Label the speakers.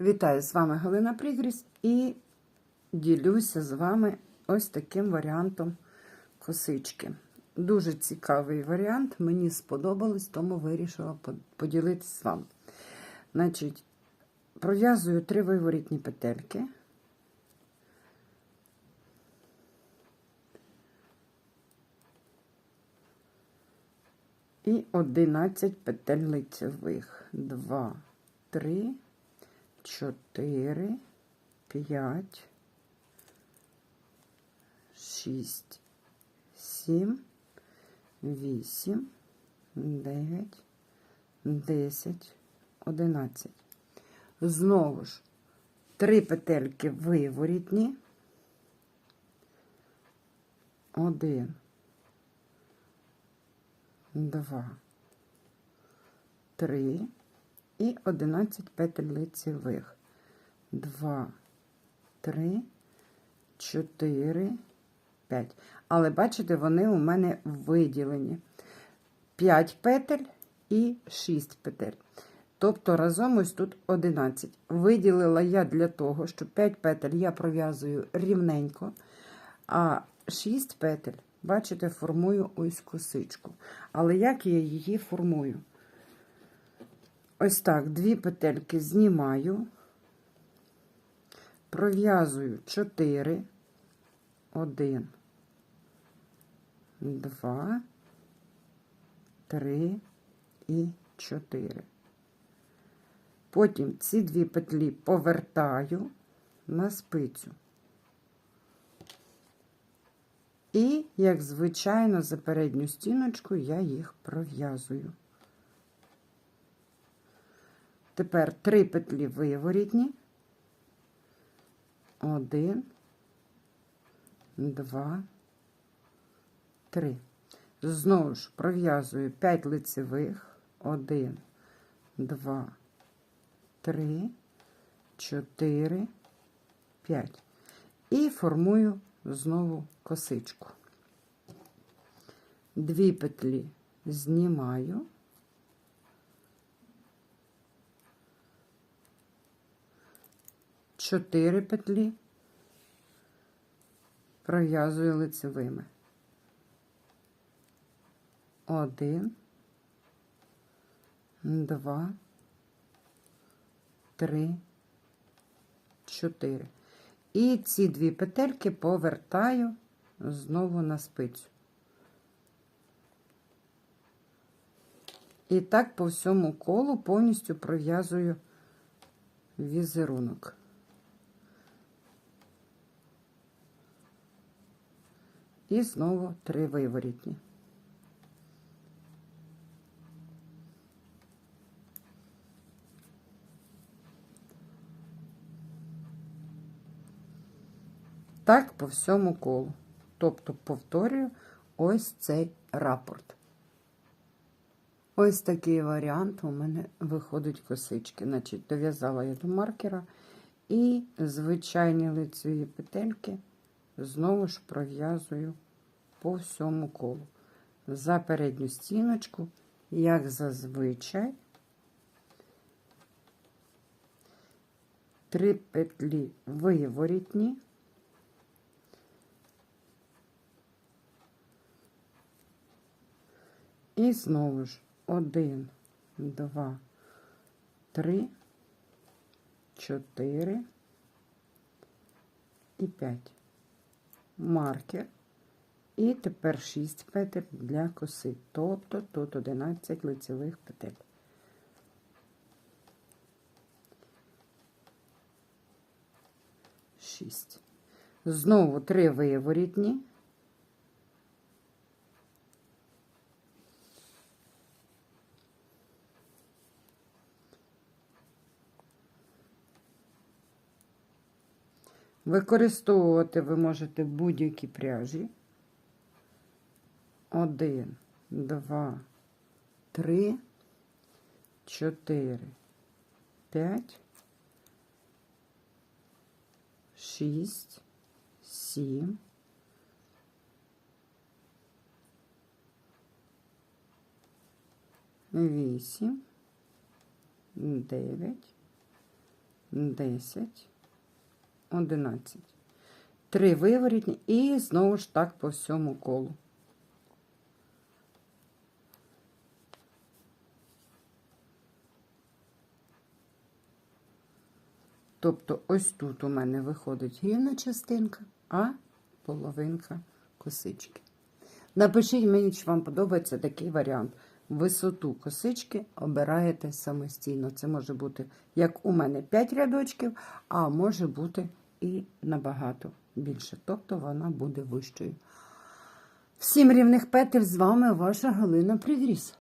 Speaker 1: Вітаю з вами Галина Прігріс і ділюся з вами ось таким варіантом косички. Дуже цікавий варіант, мені сподобалось, тому вирішила поділитися з вами. Значить, пров'язую три виворітні петельки. І 11 петель лицевих. 2, 3, 4, 5, 6, 7, 8, 9, 10, 11. Знову ж, три петельки виворітні. Один, два, три і 11 петель лицевих. 2, 3, 4, 5. Але бачите, вони у мене виділені. 5 петель і 6 петель. Тобто разом ось тут 11. Виділила я для того, що 5 петель я пров'язую рівненько, а 6 петель, бачите, формую ось косичку. Але як я її формую? Ось так, дві петельки знімаю, пров'язую 4, 1, 2, 3 і 4. Потім ці дві петлі повертаю на спицю. І, як звичайно, за передню стіночку я їх пров'язую. Тепер три петлі виворітні. Один, два, три. Знову ж пров'язую 5 лицевих. Один, два, три, чотири, п'ять. І формую знову косичку. Дві петлі знімаю. Чотири петлі пров'язую лицевими. Один, два, три, чотири. І ці дві петельки повертаю знову на спицю. І так по всьому колу повністю пров'язую візерунок. І знову три виворітні. Так по всьому колу. Тобто повторюю ось цей рапорт. Ось такий варіант у мене виходить косички. Значить, дов'язала я до маркера і звичайні лицеві петельки знову ж пров'язую по всьому колу. За передню стіночку, як зазвичай, три петлі виворітні. І знову ж один, два, три, чотири і п'ять. Маркер. І тепер 6 петель для коси. Тобто тут 11 лицевих петель. Шість. Знову три виворітні. Використовувати ви можете будь-які пряжі. Один, два, три, чотири, п'ять, шість, сім, вісім, дев'ять, 10, 11. Три виворітні і знову ж так по всьому колу. Тобто ось тут у мене виходить гільна частинка, а половинка косички. Напишіть мені, чи вам подобається такий варіант. Висоту косички обираєте самостійно. Це може бути, як у мене, 5 рядочків, а може бути і набагато більше. Тобто вона буде вищою. Всім рівних петель з вами ваша Галина Пригріс.